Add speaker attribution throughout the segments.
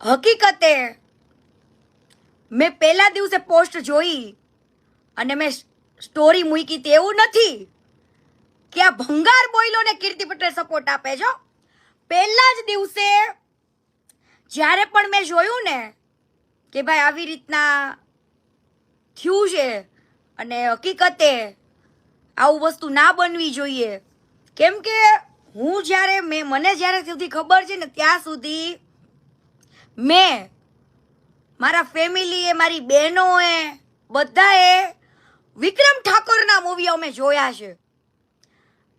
Speaker 1: હકીકતે મેં પહેલા દિવસે પોસ્ટ જોઈ અને મેં સ્ટોરી મૂકી તે એવું નથી કે આ ભંગાર બોઈલોને કીર્તિ પટેલ સપોર્ટ આપે છો પહેલા જ દિવસે જ્યારે પણ મેં જોયું ને કે ભાઈ આવી રીતના થયું છે અને હકીકતે આવું વસ્તુ ના બનવી જોઈએ, કેમ કે હું જ્યારે મેં, મને જ્યારે સુધી ખબર છે ને, ત્યાં સુધી મેં, મારા ફેમિલીએ, મારી બહેનોએ, બધાએ વિક્રમ ઠાકોરના મૂવીઓ અમે જોયા છે.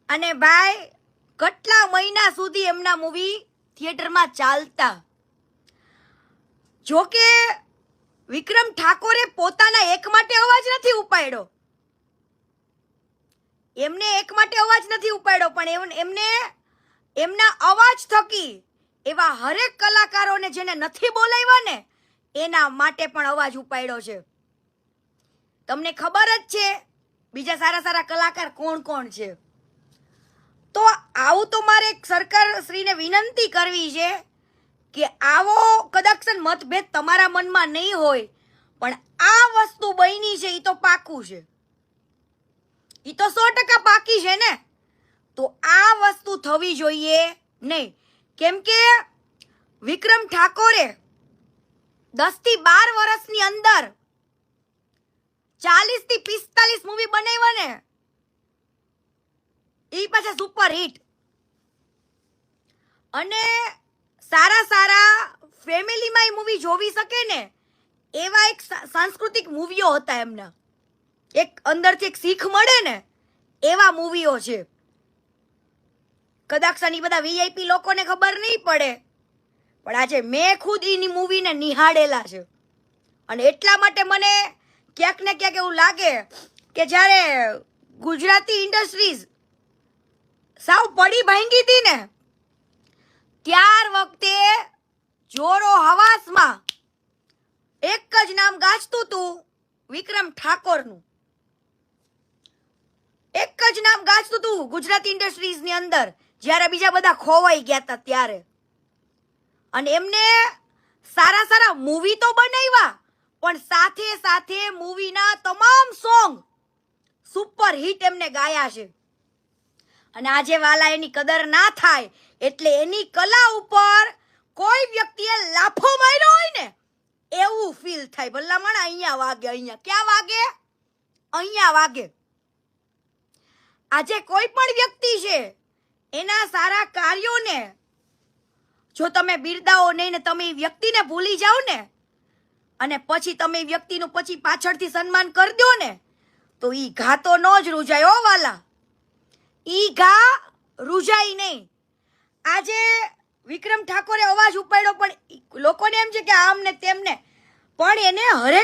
Speaker 1: અને ભાઈ, કેટલા મહિના સુધી એમના મૂવી થિયેટરમાં ચાલતા? જોકે, વિક્રમ ઠાકોરે પોતાના એક માટે અવાજ નથી ઉપાડ્યો. એમને એક માટે અવાજ નથી ઉપાડ્યો, પણ એમ- એમને, એમના અવાજ થકી એવા હરેક કલાકારોને જેને નથી બોલાવ્યા ને, એના માટે પણ અવાજ ઉપાડ્યો છે. તમને ખબર જ છે, બીજા સારા સારા કલાકાર કોણ કોણ છે? તો આવું તો મારે સરકાર શ્રીને વિનંતી કરવી છે કે આવો કદાચ મતભેદ તમારા મનમાં નહીં હોય, પણ આ વસ્તુ બની છે એ તો પાકું છે. એ તો સો ટકા પાકી છે ને? તો આ વસ્તુ થવી જોઈએ નહીં. કેમ કે વિક્રમ ઠાકોરે દસથી બાર વર્ષની અંદર ચાલીસથી પિસ્તાલીસ મૂવી બનાવ્યા ને એ પાછા સુપર હિટ અને સારા સારા ફેમિલીમાં એ મૂવી જોવી શકે ને, એવા એક સાંસ્કૃતિક મૂવીઓ હતા એમના. એક અંદરથી એક શીખ મળે ને, એવા મૂવીઓ છે. કદાચ આની બધા વીઆઈપી લોકોને ખબર નહીં પડે. પણ આજે મેં ખુદ એની મૂવીને નિહાળેલા છે. અને એટલા માટે મને ક્યાંક ને ક્યાંક એવું લાગે કે જ્યારે ગુજરાતી ઇન્ડસ્ટ્રીઝ સાવ પડી ભાંગી હતી ને, ત્યાર વખતે જોરો હવાસમાં એક જ નામ ગાજતું હતું વિક્રમ ઠાકોરનું. એક જ નામ ગાજતું હતું ગુજરાતી ઇન્ડસ્ટ્રીઝની અંદર. જ્યારે બીજા બધા ખોવાઈ ગયા હતા ત્યારે. અને એમને સારા સારા મૂવી તો બનાવ્યા, પણ સાથે સાથે મૂવીના તમામ સોંગ સુપર હિટ એમને ગાયા છે. અને આજે વાલા એની કદર ના થાય એટલે એની કલા ઉપર કોઈ વ્યક્તિએ લાફો માર્યો હોય ને, એવું ફીલ થાય. ભલામણ અહીંયા વાગે, અહીંયા. ક્યાં વાગે? અહીંયા વાગે. આજે કોઈ પણ વ્યક્તિ છે એના સારા કાર્યોને, જો તમે બિરદાવો નહીં ને તમે એ વ્યક્તિને ભૂલી જાઓ ને, અને પછી તમે વ્યક્તિનું પછી પાછળથી સન્માન કરી દો ને, તો ઈ ઘા તો ન જ રૂજાય હો વાલા. ઈ ઘા રૂજાય નહીં. આજે વિક્રમ ઠાકોરે અવાજ ઉપાડ્યો પણ લોકોને એમ છે કે આમને તેમને, પણ એને હરેક